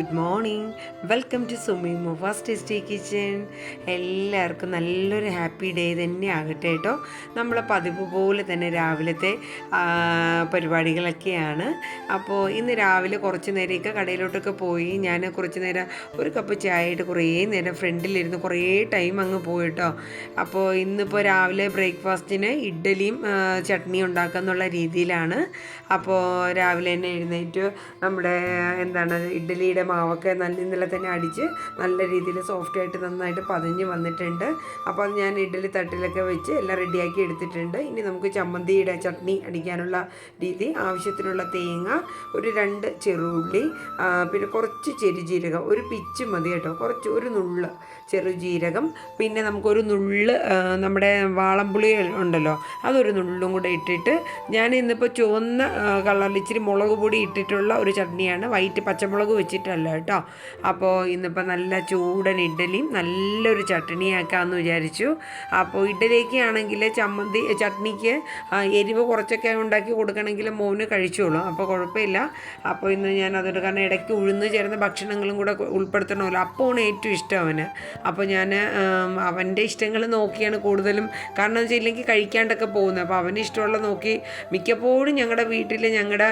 Good morning. Welcome to Sumi Mufas tasty kitchen. എല്ലാവർക്കും നല്ലൊരു happy day തന്നെ ആകട്ടെ കേട്ടോ. നമ്മളെ പതിവ് പോലെ തന്നെ രാവിലത്തെ പരിപാടികളൊക്കെയാണ്. അപ്പോൾ ഇന്ന് രാവിലെ കുറച്ച് നേരമൊക്കെ കടയിലോട്ടൊക്കെ പോയി ഞാൻ കുറച്ച് നേരം ഒരു കപ്പ് ചായ ആയിട്ട് കുറേ നേരം ഫ്രണ്ടിലിരുന്ന് കുറേ ടൈം അങ്ങ് പോയി പോയിട്ടോ അപ്പോൾ ഇന്നിപ്പോൾ രാവിലെ ബ്രേക്ക്ഫാസ്റ്റിന് ഇഡ്ഡലിയും ചട്നിയും ഉണ്ടാക്കുക എന്നുള്ള രീതിയിലാണ്. അപ്പോൾ രാവിലെ തന്നെ എഴുന്നേറ്റ് നമ്മുടെ എന്താണ് ഇഡ്ഡലിയുടെ മാവൊക്കെ നല്ല ഇന്നലെ തന്നെ അടിച്ച് നല്ല രീതിയിൽ സോഫ്റ്റ് ആയിട്ട് നന്നായിട്ട് പതിഞ്ഞ് വന്നിട്ടുണ്ട്. അപ്പോൾ അത് ഞാൻ ഇഡ്ഡലി തട്ടിലൊക്കെ വെച്ച് എല്ലാം റെഡിയാക്കി എടുത്തിട്ടുണ്ട്. ഇനി നമുക്ക് ചമ്മന്തിയുടെ ചട്നി അടിക്കാനുള്ള രീതി. ആവശ്യത്തിനുള്ള തേങ്ങ ഒരു രണ്ട് ചെറുള്ളി പിന്നെ കുറച്ച് ചെറുജീരകം ഒരു പിച്ച് മതി കേട്ടോ. കുറച്ച് ഒരു നുള്ള് ചെറുജീരകം. പിന്നെ നമുക്കൊരു നുള്ള് നമ്മുടെ വാളംപുളി ഉണ്ടല്ലോ അതൊരു നുള്ളും കൂടെ ഇട്ടിട്ട് ഞാൻ ഇന്നിപ്പോൾ ചുവന്ന കളറിൽ ഇച്ചിരി മുളക് പൊടി ഇട്ടിട്ടുള്ള ഒരു ചട്നിയാണ്. വൈറ്റ് പച്ചമുളക് വെച്ചിട്ടല്ല. കേട്ടോ. അപ്പോൾ ഇന്നിപ്പോൾ നല്ല ചൂടൻ ഇഡ്ഡലിയും നല്ലൊരു ചട്നിയാക്കാമെന്ന് വിചാരിച്ചു. അപ്പോൾ ഇഡ്ഡലിക്ക് ആണെങ്കിൽ ചമ്മന്തി ചട്നിക്ക് എരിവ് കുറച്ചൊക്കെ ഉണ്ടാക്കി കൊടുക്കണമെങ്കിൽ മോന് കഴിച്ചോളും. അപ്പോൾ കുഴപ്പമില്ല. അപ്പോൾ ഇന്ന് ഞാൻ അതുകൊണ്ട് കാരണം ഇടയ്ക്ക് ഉഴുന്ന് ചേർന്ന ഭക്ഷണങ്ങളും കൂടെ ഉൾപ്പെടുത്തണമല്ലോ. അപ്പമാണ് ഏറ്റവും ഇഷ്ടം അവന്. അപ്പോൾ ഞാൻ അവന്റെ ഇഷ്ടങ്ങൾ നോക്കിയാണ് കൂടുതലും. കാരണം എന്ന് വെച്ചില്ലെങ്കിൽ കഴിക്കാണ്ടൊക്കെ പോകുന്നത്. അപ്പോൾ അവന് ഇഷ്ടമുള്ള നോക്കി മിക്കപ്പോഴും ഞങ്ങളുടെ വീട്ടിൽ ഞങ്ങളുടെ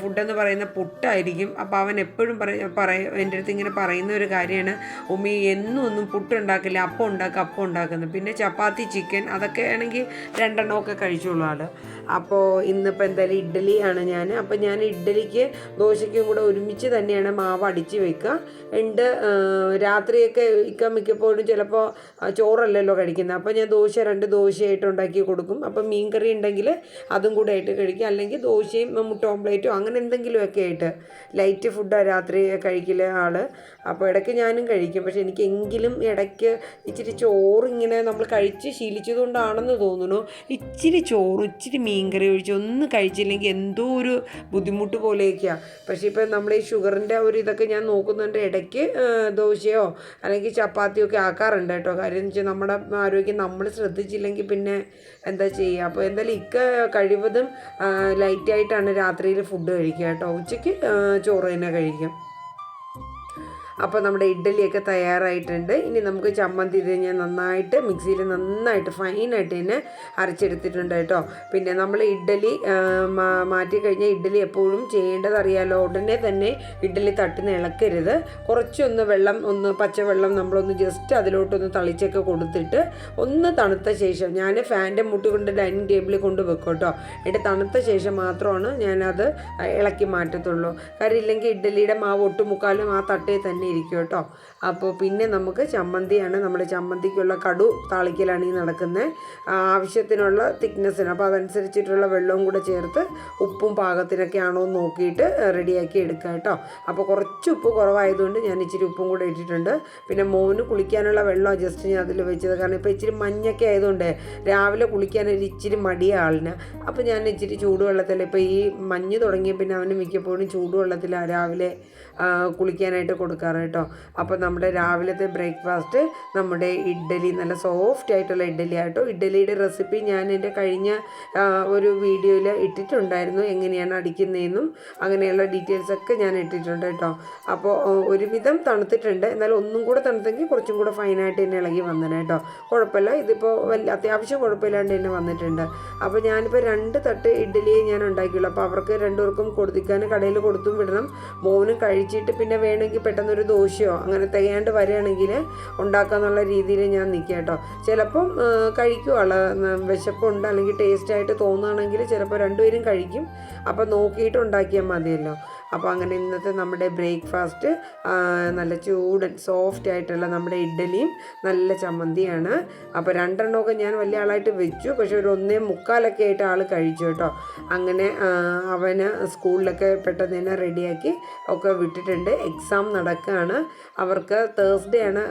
ഫുഡെന്ന് പറയുന്ന പുട്ടായിരിക്കും. അപ്പോൾ അവൻ എപ്പോഴും പറയ പറയ എന്റെ അടുത്ത് ഇങ്ങനെ പറയുന്ന ഒരു കാര്യമാണ്. ഉമ്മി എന്നും ഒന്നും പുട്ടുണ്ടാക്കില്ല അപ്പം ഉണ്ടാക്കുക അപ്പം ഉണ്ടാക്കുന്നു പിന്നെ ചപ്പാത്തി ചിക്കൻ അതൊക്കെ ആണെങ്കിൽ രണ്ടെണ്ണമൊക്കെ കഴിച്ചോളൂ ആൾ അപ്പോൾ ഇന്നിപ്പോൾ എന്തായാലും ഇഡ്ഡലിയാണ് ഞാൻ അപ്പോൾ ഞാൻ ഇഡ്ഡലിക്ക് ദോശയ്ക്കും കൂടെ ഒരുമിച്ച് തന്നെയാണ് മാവ് അടിച്ച് വെക്കുക. ഉണ്ട് രാത്രിയൊക്കെ ഇക്ക മിക്കപ്പോഴും ചിലപ്പോൾ ചോറല്ലല്ലോ കഴിക്കുന്നത്. അപ്പോൾ ഞാൻ ദോശ രണ്ട് ദോശയായിട്ട് ഉണ്ടാക്കി കൊടുക്കും. അപ്പോൾ മീൻ കറി ഉണ്ടെങ്കിൽ അതും കൂടെ ആയിട്ട് കഴിക്കും അല്ലെങ്കിൽ ദോശയും മുട്ട ഓംപ്ലേറ്റോ അങ്ങനെ എന്തെങ്കിലുമൊക്കെ ആയിട്ട്. ലൈറ്റ് ഫുഡ് രാത്രി കഴിക്കൽ ആൾ അപ്പോൾ ഇടയ്ക്ക് ഞാനും കഴിക്കും. പക്ഷെ എനിക്കെങ്കിലും ഇടയ്ക്ക് ഇച്ചിരി ചോറ് ഇങ്ങനെ നമ്മൾ കഴിച്ച് ശീലിച്ചതുകൊണ്ടാണെന്ന് തോന്നുന്നു. ഇച്ചിരി ചോറ് ഇച്ചിരി മീൻകറി ഒഴിച്ച് ഒന്നും കഴിച്ചില്ലെങ്കിൽ എന്തോ ഒരു ബുദ്ധിമുട്ട് പോലെയൊക്കെയാണ് പക്ഷേ ഇപ്പം നമ്മൾ ഈ ഷുഗറിന്റെ ഒരു ഇതൊക്കെ ഞാൻ നോക്കുന്നുണ്ട്. ഇടയ്ക്ക് ദോശയോ അല്ലെങ്കിൽ ചപ്പാത്തിയോ ഒക്കെ ആക്കാറുണ്ട് കേട്ടോ. കാര്യം വെച്ചാൽ നമ്മുടെ ആരോഗ്യം നമ്മൾ ശ്രദ്ധിച്ചില്ലെങ്കിൽ പിന്നെ എന്താ ചെയ്യുക അപ്പോൾ എന്തായാലും ഇക്ക കഴിവതും ലൈറ്റായിട്ടാണ് രാത്രിയിൽ ഫുഡ് കഴിക്കുക കേട്ടോ. ഉച്ചയ്ക്ക് ചോറ് തന്നെ കഴിക്കും. അപ്പോൾ നമ്മുടെ ഇഡ്ഡലിയൊക്കെ തയ്യാറായിട്ടുണ്ട്. ഇനി നമുക്ക് ചമ്മന്തി ഇത് ഞാൻ നന്നായിട്ട് മിക്സിയിൽ നന്നായിട്ട് ഫൈനായിട്ട് തന്നെ അരച്ചെടുത്തിട്ടുണ്ട് കേട്ടോ. പിന്നെ നമ്മൾ ഇഡ്ഡലി മാറ്റി കഴിഞ്ഞാൽ ഇഡ്ഡലി എപ്പോഴും ചെയ്യേണ്ടത് അറിയാലോ ഉടനെ തന്നെ ഇഡ്ഡലി തട്ടിന് ഇളക്കരുത്. കുറച്ചൊന്ന് വെള്ളം ഒന്ന് പച്ചവെള്ളം നമ്മളൊന്ന് ജസ്റ്റ് അതിലോട്ടൊന്ന് തളിച്ചൊക്കെ കൊടുത്തിട്ട് ഒന്ന് തണുത്ത ശേഷം ഞാൻ ഫാന്റെ മുട്ടി കൊണ്ട് ഡൈനിങ് ടേബിളിൽ കൊണ്ട് വെക്കും കേട്ടോ. എന്നിട്ട് തണുത്ത ശേഷം മാത്രമാണ് ഞാനത് ഇളക്കി മാറ്റത്തുള്ളൂ. കാര്യം ഇല്ലെങ്കിൽ ഇഡ്ഡലിയുടെ മാവ് ഒട്ടുമുക്കാലും ആ തട്ടേ തന്നെ ഇരിക്കും കേട്ടോ. അപ്പോൾ പിന്നെ നമുക്ക് ചമ്മന്തിയാണ് നമ്മൾ ചമ്മന്തിക്കുള്ള കടു താളിക്കലാണ് ഈ നടക്കുന്നത് ആവശ്യത്തിനുള്ള തിക്നെസ്സിന്. അപ്പോൾ അതനുസരിച്ചിട്ടുള്ള വെള്ളവും കൂടെ ചേർത്ത് ഉപ്പും പാകത്തിനൊക്കെ ആണോ എന്ന് നോക്കിയിട്ട് റെഡിയാക്കി എടുക്കുക കേട്ടോ. അപ്പോൾ കുറച്ച് ഉപ്പ് കുറവായതുകൊണ്ട് ഞാൻ ഇച്ചിരി ഉപ്പും കൂടെ ഇട്ടിട്ടുണ്ട്. പിന്നെ മോന് കുളിക്കാനുള്ള വെള്ളം ജസ്റ്റ് ഞാൻ അതിൽ വെച്ചത്. കാരണം ഇപ്പോൾ ഇച്ചിരി മഞ്ഞൊക്കെ ആയതുകൊണ്ട് രാവിലെ കുളിക്കാൻ ഒരു ഇച്ചിരി മടിയ ആളിന്. അപ്പോൾ ഞാൻ ഇച്ചിരി ചൂടുവെള്ളത്തിൽ ഇപ്പോൾ ഈ മഞ്ഞ് തുടങ്ങിയ പിന്നെ അവന് മിക്കപ്പോഴും ചൂടുവെള്ളത്തിൽ രാവിലെ കുളിക്കാനായിട്ട് കൊടുക്കാറ്. കേട്ടോ. അപ്പോൾ നമ്മുടെ രാവിലത്തെ ബ്രേക്ക്ഫാസ്റ്റ് നമ്മുടെ ഇഡ്ഡലി നല്ല സോഫ്റ്റ് ആയിട്ടുള്ള ഇഡ്ഡലി ആട്ടോ. ഇഡ്ഡലിയുടെ റെസിപ്പി ഞാൻ എന്റെ കഴിഞ്ഞ ഒരു വീഡിയോയിൽ ഇട്ടിട്ടുണ്ടായിരുന്നു. എങ്ങനെയാണ് അടിക്കുന്നതെന്നും അങ്ങനെയുള്ള ഡീറ്റെയിൽസ് ഒക്കെ ഞാൻ ഇട്ടിട്ടുണ്ട് കേട്ടോ. അപ്പോൾ ഒരുവിധം തണുത്തിട്ടുണ്ട്. എന്നാൽ ഒന്നും കൂടെ തണുത്തെങ്കിൽ കുറച്ചും കൂടെ ഫൈനായിട്ട് തന്നെ ഇളകി വന്നേനെ കേട്ടോ. കുഴപ്പമില്ല. ഇതിപ്പോൾ വലിയ അത്യാവശ്യം കുഴപ്പമില്ലാണ്ട് തന്നെ വന്നിട്ടുണ്ട്. അപ്പോൾ ഞാനിപ്പോൾ രണ്ട് തട്ട് ഇഡ്ഡലിയെ ഞാൻ ഉണ്ടാക്കിയുള്ളൂ. അപ്പോൾ അവർക്ക് രണ്ടുപേർക്കും കൊടുത്തിക്കാൻ കടയിൽ കൊടുത്തും വിടണം. മോനും കഴിച്ചിട്ട് പിന്നെ വേണമെങ്കിൽ പെട്ടെന്ന് ഒരു ദോശയോ അങ്ങനെ തികയാണ്ട് വരികയാണെങ്കിൽ ഉണ്ടാക്കാന്നുള്ള രീതിയിൽ ഞാൻ നിൽക്കുക കേട്ടോ. ചിലപ്പം ആ, കഴിക്കും ആൾ ന- വിശപ്പുണ്ട് അല്ലെങ്കിൽ ടേസ്റ്റായിട്ട് തോന്നുകയാണെങ്കിൽ ചിലപ്പോൾ രണ്ടുപേരും കഴിക്കും. അപ്പോൾ നോക്കിയിട്ട് ഉണ്ടാക്കിയാൽ മതിയല്ലോ. അപ്പോൾ അങ്ങനെ ഇന്നത്തെ നമ്മുടെ ബ്രേക്ക്ഫാസ്റ്റ് നല്ല ചൂടൻ സോഫ്റ്റ് ആയിട്ടുള്ള നമ്മുടെ ഇഡ്ഡലിയും നല്ല ചമ്മന്തിയാണ്. അപ്പോൾ രണ്ടെണ്ണമൊക്കെ ഞാൻ വലിയ ആളായിട്ട് വെച്ചു. പക്ഷെ ഒരു ഒന്നേ മുക്കാലൊക്കെ ആയിട്ട് ആൾ കഴിച്ചു കേട്ടോ. അങ്ങനെ അവന് സ്കൂളിലൊക്കെ പെട്ടെന്ന് തന്നെ റെഡിയാക്കി ഒക്കെ വിട്ടിട്ടുണ്ട്. എക്സാം നടക്കുകയാണ് അവർക്ക് തേഴ്സ്ഡേ ആണ്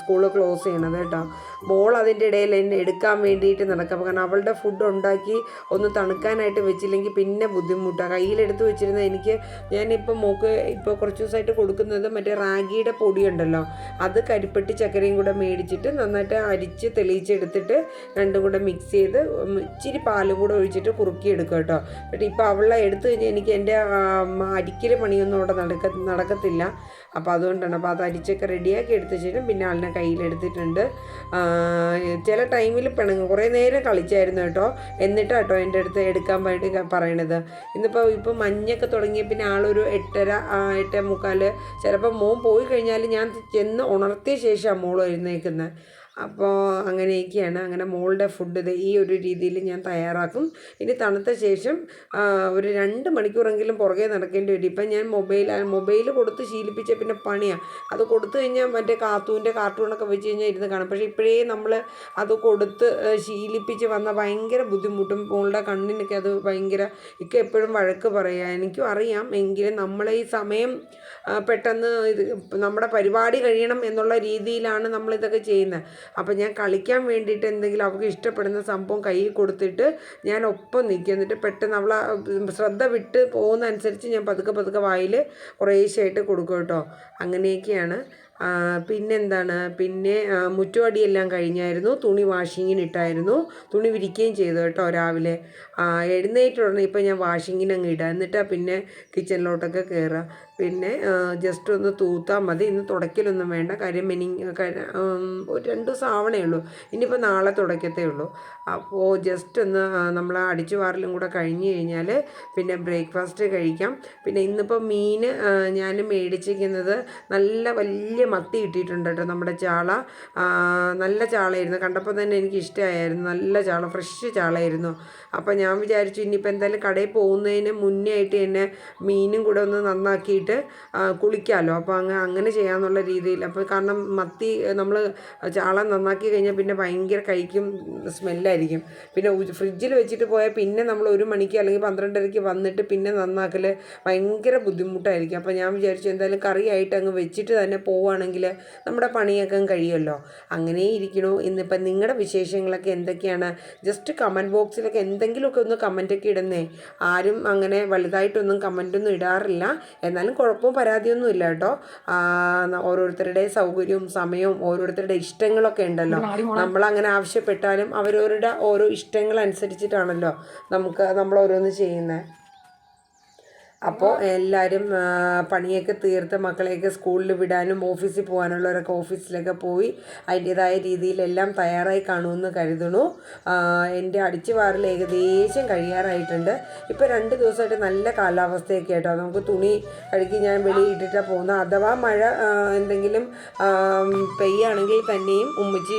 സ്കൂൾ ക്ലോസ് ചെയ്യണത് കേട്ടോ. ബോൾ അതിന്റെ ഇടയിൽ എന്നെ എടുക്കാൻ വേണ്ടിയിട്ട് നടക്കാം. കാരണം അവളുടെ ഫുഡ് ഉണ്ടാക്കി ഒന്ന് തണുക്കാനായിട്ട് വെച്ചില്ലെങ്കിൽ പിന്നെ ബുദ്ധിമുട്ടാണ് കയ്യിലെടുത്ത് വെച്ചിരുന്ന എനിക്ക് എനിക്ക് ഞാനിപ്പോൾ മോക്ക് ഇപ്പോൾ കുറച്ച് ദിവസമായിട്ട് കൊടുക്കുന്നത് മറ്റേ റാഗിയുടെ പൊടിയുണ്ടല്ലോ. അത് കരിപ്പെട്ടി ചക്കരയും കൂടെ മേടിച്ചിട്ട് നന്നായിട്ട് അരിച്ച് തെളിയിച്ചെടുത്തിട്ട് രണ്ടും കൂടെ മിക്സ് ചെയ്ത് ഇച്ചിരി പാലും കൂടെ ഒഴിച്ചിട്ട് കുറുക്കി എടുക്കും കേട്ടോ. ബട്ട് ഇപ്പോൾ അവളെ എടുത്തു കഴിഞ്ഞാൽ എനിക്ക് എന്റെ അരിക്കൽ പണിയൊന്നും അവിടെ നടക്ക നടക്കത്തില്ല. അപ്പോൾ അതുകൊണ്ടാണ് അപ്പോൾ അത് അരിച്ചൊക്കെ റെഡിയാക്കി എടുത്തു ശേഷം പിന്നെ ആളിനെ കയ്യിലെടുത്തിട്ടുണ്ട്. ചില ടൈമിൽ പിണങ്ങും. കുറേ നേരം കളിച്ചായിരുന്നു കേട്ടോ. എന്നിട്ടാട്ടോ എന്റെ അടുത്ത് എടുക്കാൻ വേണ്ടി പറയണത്. ഇന്നിപ്പോൾ ഇപ്പോൾ മഞ്ഞൊക്കെ തുടങ്ങിയ പിന്നെ ആളൊരു എട്ടര എട്ടേ മുക്കാൽ ചിലപ്പോൾ മോൻ പോയി കഴിഞ്ഞാൽ ഞാൻ ചെന്ന് ഉണർത്തിയ ശേഷമാണ് മോൾ എഴുന്നേക്കുന്നത് അപ്പോൾ അങ്ങനെയൊക്കെയാണ്. അങ്ങനെ മോളുടെ ഫുഡ് ഇത് ഈ ഒരു രീതിയിൽ ഞാൻ തയ്യാറാക്കും. ഇനി തണുത്ത ശേഷം ഒരു രണ്ട് മണിക്കൂറെങ്കിലും പുറകെ നടക്കേണ്ടി വരും. ഇപ്പം ഞാൻ മൊബൈൽ മൊബൈൽ കൊടുത്ത് ശീലിപ്പിച്ച പിന്നെ പണിയാണ് അത് കൊടുത്തു കഴിഞ്ഞാൽ മറ്റേ കാത്തൂന്റെ കാർട്ടൂണൊക്കെ വെച്ച് കഴിഞ്ഞാൽ ഇരുന്ന് കാണും. പക്ഷേ ഇപ്പോഴേ നമ്മൾ അത് കൊടുത്ത് ശീലിപ്പിച്ച് വന്ന ഭയങ്കര ബുദ്ധിമുട്ടും മോളുടെ കണ്ണിനൊക്കെ അത് ഭയങ്കര ഇക്ക എപ്പോഴും വഴക്ക് പറയുക എനിക്കും അറിയാം. എങ്കിലും നമ്മളെ ഈ സമയം പെട്ടെന്ന് ഇത് നമ്മുടെ പരിപാടി കഴിയണം എന്നുള്ള രീതിയിലാണ് നമ്മളിതൊക്കെ ചെയ്യുന്നത്. അപ്പം ഞാൻ കളിക്കാൻ വേണ്ടിയിട്ട് എന്തെങ്കിലും അവൾക്ക് ഇഷ്ടപ്പെടുന്ന സംഭവം കയ്യിൽ കൊടുത്തിട്ട് ഞാൻ ഒപ്പം നിൽക്കും. എന്നിട്ട് പെട്ടെന്ന് അവൾ ശ്രദ്ധ വിട്ട് പോകുന്ന അനുസരിച്ച് ഞാൻ പതുക്കെ പതുക്കെ വായിൽ കുറേശ്ശായിട്ട് കൊടുക്കും കേട്ടോ. അങ്ങനെയൊക്കെയാണ്. പിന്നെന്താണ്? പിന്നെ മുറ്റുവടിയെല്ലാം കഴിഞ്ഞായിരുന്നു. തുണി വാഷിങ്ങിന് ഇട്ടായിരുന്നു തുണി വിരിക്കുകയും ചെയ്തു കേട്ടോ രാവിലെ. എഴുന്നേറ്റ് ഉടനെ ഇപ്പം ഞാൻ വാഷിങ്ങിന് അങ്ങ് ഇടാം. എന്നിട്ടാ പിന്നെ കിച്ചണിലോട്ടൊക്കെ കയറുക പിന്നെ ജസ്റ്റ് ഒന്ന് തൂത്താൽ മതി. ഇന്ന് തുടയ്ക്കലൊന്നും വേണ്ട. കാര്യം മെനി ഒരു രണ്ട് ദിവസം ആവണേ ഉള്ളൂ. ഇനിയിപ്പോൾ നാളെ തുടയ്ക്കത്തേ ഉള്ളൂ. അപ്പോൾ ജസ്റ്റ് ഒന്ന് നമ്മൾ അടിച്ചു വാറലും കൂടെ കഴിഞ്ഞ് കഴിഞ്ഞാൽ പിന്നെ ബ്രേക്ക്ഫാസ്റ്റ് കഴിക്കാം. പിന്നെ ഇന്നിപ്പോൾ മീൻ ഞാൻ മേടിച്ചിരിക്കുന്നത് നല്ല വലിയ മത്തി കിട്ടിയിട്ടുണ്ട് കേട്ടോ. നമ്മുടെ ചാള. നല്ല ചാളയായിരുന്നു. കണ്ടപ്പോൾ തന്നെ എനിക്ക് ഇഷ്ടമായിരുന്നു നല്ല ചാള ഫ്രഷ് ചാളയായിരുന്നു. അപ്പോൾ ഞാൻ വിചാരിച്ചു ഇനിയിപ്പോൾ എന്തായാലും കടയിൽ പോകുന്നതിന് മുന്നേ ആയിട്ട് തന്നെ മീനും കൂടെ ഒന്ന് നന്നാക്കിയിട്ട് കുളിക്കാമല്ലോ അപ്പോൾ അങ്ങ് അങ്ങനെ ചെയ്യാമെന്നുള്ള രീതിയിൽ. അപ്പോൾ കാരണം മത്തി നമ്മൾ ചാള നന്നാക്കി കഴിഞ്ഞാൽ പിന്നെ ഭയങ്കര കഴിക്കും സ്മെല്ലായിരിക്കും. പിന്നെ ഫ്രിഡ്ജിൽ വെച്ചിട്ട് പോയാൽ പിന്നെ നമ്മൾ ഒരു മണിക്ക് അല്ലെങ്കിൽ പന്ത്രണ്ടരയ്ക്ക് വന്നിട്ട് പിന്നെ നന്നാക്കൽ ഭയങ്കര ബുദ്ധിമുട്ടായിരിക്കും. അപ്പോൾ ഞാൻ വിചാരിച്ചു എന്തായാലും കറിയായിട്ട് അങ്ങ് വെച്ചിട്ട് തന്നെ പോവുകയാണെങ്കിൽ നമ്മുടെ പണിയൊക്കെ കഴിയുമല്ലോ. അങ്ങനെ ഇരിക്കണു. ഇന്നിപ്പം നിങ്ങളുടെ വിശേഷങ്ങളൊക്കെ എന്തൊക്കെയാണ്? ജസ്റ്റ് കമന്റ് ബോക്സിലൊക്കെ എന്തെങ്കിലുമൊക്കെ ഒന്ന് കമന്റൊക്കെ ഇടുന്നേ. ആരും അങ്ങനെ വലുതായിട്ടൊന്നും കമന്റൊന്നും ഇടാറില്ല. എന്നാലും കുഴപ്പവും പരാതിയൊന്നും ഇല്ല കേട്ടോ. ഓരോരുത്തരുടെ സൗകര്യവും സമയവും ഓരോരുത്തരുടെ ഇഷ്ടങ്ങളൊക്കെ ഉണ്ടല്ലോ. നമ്മൾ അങ്ങനെ ആവശ്യപ്പെട്ടാലും അവരവരുടെ ഓരോ ഇഷ്ടങ്ങൾ അനുസരിച്ചിട്ടാണല്ലോ നമുക്ക് നമ്മൾ ഓരോന്ന് ചെയ്യുന്നത് അപ്പോൾ എല്ലാവരും പണിയൊക്കെ തീർത്ത് മക്കളെയൊക്കെ സ്കൂളിൽ വിടാനും ഓഫീസിൽ പോകാനുള്ളവരൊക്കെ ഓഫീസിലൊക്കെ പോയി അതിന്റേതായ രീതിയിലെല്ലാം തയ്യാറായി കാണുമെന്ന് കരുതണു എന്റെ അടിച്ചു വാറൽ ഏകദേശം കഴിയാറായിട്ടുണ്ട്. ഇപ്പോൾ രണ്ട് ദിവസമായിട്ട് നല്ല കാലാവസ്ഥയൊക്കെ ആയിട്ടോ നമുക്ക് തുണി കഴുകി ഞാൻ വെളിയിട്ടിട്ടാണ് പോകുന്നത്. അഥവാ മഴ എന്തെങ്കിലും പെയ്യാണെങ്കിൽ തന്നെയും ഉമ്മച്ചി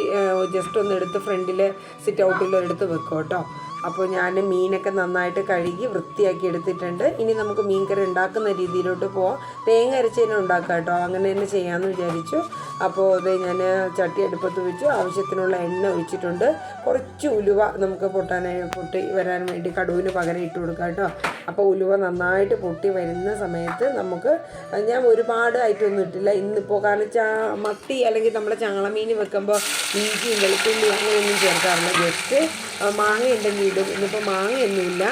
ജസ്റ്റ് ഒന്ന് എടുത്ത് ഫ്രണ്ടിൽ സിറ്റ് ഔട്ടിൽ എടുത്ത് വെക്കും കേട്ടോ അപ്പോൾ ഞാൻ മീനൊക്കെ നന്നായിട്ട് കഴുകി വൃത്തിയാക്കി എടുത്തിട്ടുണ്ട്. ഇനി നമുക്ക് മീൻകറി ഉണ്ടാക്കുന്ന രീതിയിലോട്ട് പോവാം. തേങ്ങ അരച്ച് തന്നെ ഉണ്ടാക്കാം കേട്ടോ. അങ്ങനെ തന്നെ ചെയ്യാമെന്ന് വിചാരിച്ചു. അപ്പോൾ അത് ഞാൻ ചട്ടി അടുപ്പത്ത് വെച്ചു. ആവശ്യത്തിനുള്ള എണ്ണ ഒഴിച്ചിട്ടുണ്ട്. കുറച്ച് ഉലുവ നമുക്ക് പൊട്ടാനായി പൊട്ടി വരാൻ വേണ്ടി കടുവിന് പകരം ഇട്ട് കൊടുക്കാം കേട്ടോ. അപ്പോൾ ഉലുവ നന്നായിട്ട് പൊട്ടി വരുന്ന സമയത്ത് നമുക്ക് ഞാൻ ഒരുപാട് ഐറ്റമൊന്നും ഇട്ടില്ല. ഇന്നിപ്പോൾ കാരണം ചാ മത്തി അല്ലെങ്കിൽ നമ്മുടെ ചാളമീൻ വെക്കുമ്പോൾ ഇഞ്ചിയും വെളുത്തുള്ളി അങ്ങനെയൊന്നും ചേർക്കാറില്ല. ജസ്റ്റ് മാങ്ങ ഉണ്ടെങ്കിൽ ഇടും. ഇന്നിപ്പോൾ മാങ്ങയൊന്നുമില്ല.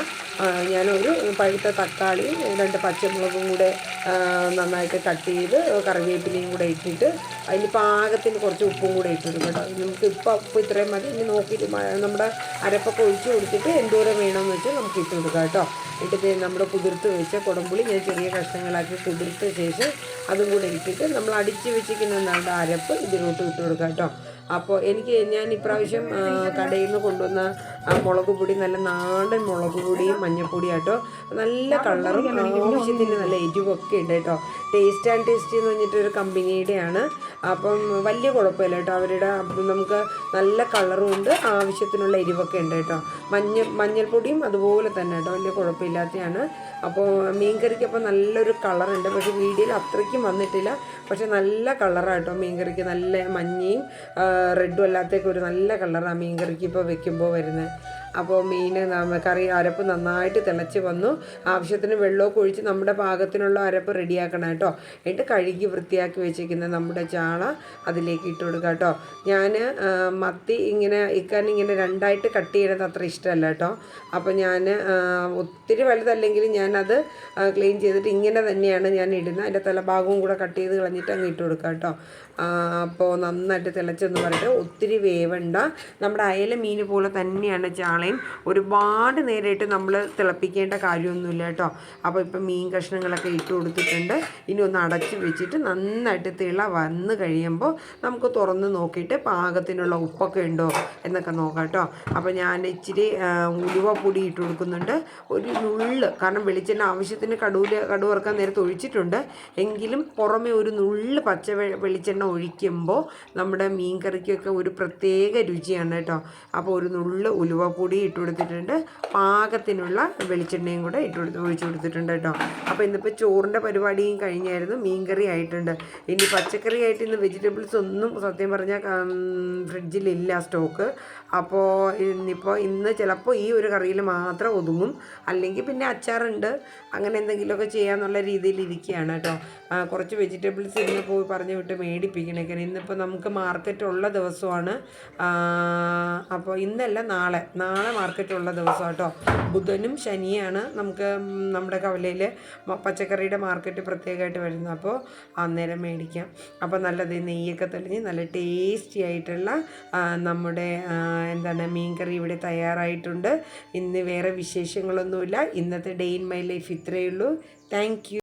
ഞാനൊരു പഴുത്ത തക്കാളിയും രണ്ട് പച്ചമുളകും കൂടെ നന്നായിട്ട് കട്ട് ചെയ്ത് കറിവേപ്പിലയും കൂടെ ഇട്ടിട്ട് അതിന് പാകത്തിന് കുറച്ച് ഉപ്പും കൂടെ ഇട്ടിടും കേട്ടോ. നമുക്ക് ഇപ്പോൾ ഉപ്പ് ഇത്രയും മതി. ഇനി നോക്കിയിട്ട് നമ്മുടെ അരപ്പൊക്കെ ഒഴിച്ച് കൊടുത്തിട്ട് എന്തോരം വേണമെന്ന് വെച്ചാൽ നമുക്ക് ഇട്ട് കൊടുക്കാം കേട്ടോ. ഇട്ടിട്ട് നമ്മുടെ കുതിർത്ത് വെച്ച കുടംപുളി ഞാൻ ചെറിയ കഷ്ണങ്ങളാക്കി കുതിർത്ത ശേഷം അതും കൂടെ ഇട്ടിട്ട് നമ്മൾ അടിച്ച് വെച്ചിരിക്കുന്ന അരപ്പ് ഇതിലോട്ട് ഇട്ട് കൊടുക്കാം കേട്ടോ. അപ്പോൾ എനിക്ക് ഞാൻ ഇപ്രാവശ്യം കടയിൽ നിന്ന് കൊണ്ടുവന്ന ആ, മുളക് പൊടി നല്ല നാടൻ മുളക് പൊടിയും മഞ്ഞൾപ്പൊടിയും കേട്ടോ നല്ല കളറും ആവശ്യത്തിന് നല്ല എരിവൊക്കെ ഉണ്ട് കേട്ടോ. ടേസ്റ്റ് ആൻഡ് ടേസ്റ്റ് എന്ന് പറഞ്ഞിട്ടൊരു കമ്പനിയുടെയാണ്. അപ്പം വലിയ കുഴപ്പമില്ല കേട്ടോ. അവരുടെ നമുക്ക് നല്ല കളറും ഉണ്ട് ആവശ്യത്തിനുള്ള എരിവൊക്കെ ഉണ്ട് കേട്ടോ. മഞ്ഞ മഞ്ഞൾപ്പൊടിയും അതുപോലെ തന്നെ കേട്ടോ. വലിയ കുഴപ്പമില്ലാത്തതാണ് അപ്പോൾ മീൻ കറിക്കപ്പോൾ നല്ലൊരു കളറുണ്ട്. പക്ഷേ വീഡിയോയിൽ അത്രയ്ക്കും വന്നിട്ടില്ല. പക്ഷേ നല്ല കളറാണ് കേട്ടോ മീൻ കറിക്ക് നല്ല മഞ്ഞയും റെഡും അല്ലാത്തൊക്കെ ഒരു നല്ല കളറാണ് മീൻ കറിക്ക് ഇപ്പോൾ വെക്കുമ്പോൾ വരുന്നത്. അപ്പോൾ മീൻ കറി അരപ്പ് നന്നായിട്ട് തിളച്ച് വന്നു. ആവശ്യത്തിന് വെള്ളമൊക്കെ ഒഴിച്ച് നമ്മുടെ പാകത്തിനുള്ള അരപ്പ് റെഡിയാക്കണം കേട്ടോ. എന്നിട്ട് കഴുകി വൃത്തിയാക്കി വെച്ചിരിക്കുന്ന നമ്മുടെ ചാള അതിലേക്ക് ഇട്ട് കൊടുക്കുക കേട്ടോ. ഞാൻ മത്തി ഇങ്ങനെ ഇക്കാൻ ഇങ്ങനെ രണ്ടായിട്ട് കട്ട് ചെയ്യണത് അത്ര ഇഷ്ടമല്ല കേട്ടോ. അപ്പോൾ ഞാൻ ഒത്തിരി വലുതല്ലെങ്കിലും ഞാനത് ക്ലീൻ ചെയ്തിട്ട് ഇങ്ങനെ തന്നെയാണ് ഞാൻ ഇടുന്നത്. അതിന്റെ തലഭാഗവും കൂടെ കട്ട് ചെയ്ത് കളഞ്ഞിട്ട് അങ്ങ് ഇട്ട് കൊടുക്കുക കേട്ടോ. അപ്പോൾ നന്നായിട്ട് തിളച്ചെന്ന് പറഞ്ഞിട്ട് ഒത്തിരി വേവണ്ട. നമ്മുടെ അയല മീൻ പോലെ തന്നെയാണ് ചാളയും ഒരുപാട് നേരമായിട്ട് നമ്മൾ തിളപ്പിക്കേണ്ട കാര്യമൊന്നുമില്ല കേട്ടോ. അപ്പോൾ ഇപ്പം മീൻ കഷ്ണങ്ങളൊക്കെ ഇട്ട് കൊടുത്തിട്ടുണ്ട്. ഇനി ഒന്ന് അടച്ച് വെച്ചിട്ട് നന്നായിട്ട് തിള വന്ന് കഴിയുമ്പോൾ നമുക്ക് തുറന്ന് നോക്കിയിട്ട് പാകത്തിനുള്ള ഉപ്പൊക്കെ ഉണ്ടോ എന്നൊക്കെ നോക്കാം കേട്ടോ. അപ്പോൾ ഞാൻ ഇച്ചിരി ഉലുവ പൊടി ഇട്ട് കൊടുക്കുന്നുണ്ട്. ഒരു നുള്ള് കാരണം വെളിച്ചെണ്ണ ആവശ്യത്തിന് കടുവിൽ കടുവ് വറുക്കാൻ നേരത്ത് ഒഴിച്ചിട്ടുണ്ട്. എങ്കിലും പുറമെ ഒരു നുള്ള് പച്ച വെളിച്ചെണ്ണ ഒഴിക്കുമ്പോൾ നമ്മുടെ മീൻ കറിക്കൊക്കെ ഒരു പ്രത്യേക രുചിയാണ് കേട്ടോ. അപ്പോൾ ഒരു നുള്ള് ഉലുവ പൊടി ഇട്ട് കൊടുത്തിട്ടുണ്ട്. പാകത്തിനുള്ള വെളിച്ചെണ്ണയും കൂടെ ഇട്ട് കൊടുത്ത് ഒഴിച്ചു കൊടുത്തിട്ടുണ്ട് കേട്ടോ. അപ്പോൾ ഇന്നിപ്പോൾ ചോറിന്റെ പരിപാടിയും കഴിഞ്ഞായിരുന്നു. മീൻ കറി ആയിട്ടുണ്ട്. ഇനി പച്ചക്കറി ആയിട്ട് ഇന്ന് വെജിറ്റബിൾസ് ഒന്നും സത്യം പറഞ്ഞാൽ ഫ്രിഡ്ജിലില്ല സ്റ്റോക്ക് അപ്പോൾ ഇന്നിപ്പോൾ ഇന്ന് ചിലപ്പോൾ ഈ ഒരു കറിയിൽ മാത്രം ഒതുങ്ങും. അല്ലെങ്കിൽ പിന്നെ അച്ചാറുണ്ട്. അങ്ങനെ എന്തെങ്കിലുമൊക്കെ ചെയ്യാമെന്നുള്ള രീതിയിൽ ഇരിക്കുകയാണ് കേട്ടോ. കുറച്ച് വെജിറ്റബിൾസ് ഇന്ന് പോയി പറഞ്ഞു വിട്ട് മേടിപ്പിക്കണേക്കാൻ ഇന്നിപ്പോൾ നമുക്ക് മാർക്കറ്റ് ഉള്ള ദിവസമാണ്. അപ്പോൾ ഇന്നല്ല നാളെ. നാളെ മാർക്കറ്റ് ഉള്ള ദിവസം കേട്ടോ. ബുധനും ശനിയാണ് നമുക്ക് നമ്മുടെ കവലയിൽ പച്ചക്കറിയുടെ മാർക്കറ്റ് പ്രത്യേകമായിട്ട് വരുന്നത്. അപ്പോൾ അന്നേരം മേടിക്കാം. അപ്പോൾ നല്ലത് നെയ്യൊക്കെ തെളിഞ്ഞ് നല്ല ടേസ്റ്റി ആയിട്ടുള്ള നമ്മുടെ എന്താണ് മീൻകറി ഇവിടെ തയ്യാറായിട്ടുണ്ട്. ഇന്ന് വേറെ വിശേഷങ്ങളൊന്നുമില്ല. ഇന്നത്തെ ഡേ ഇൻ മൈ ലൈഫ് ഇത്രയേ ഉള്ളൂ. താങ്ക്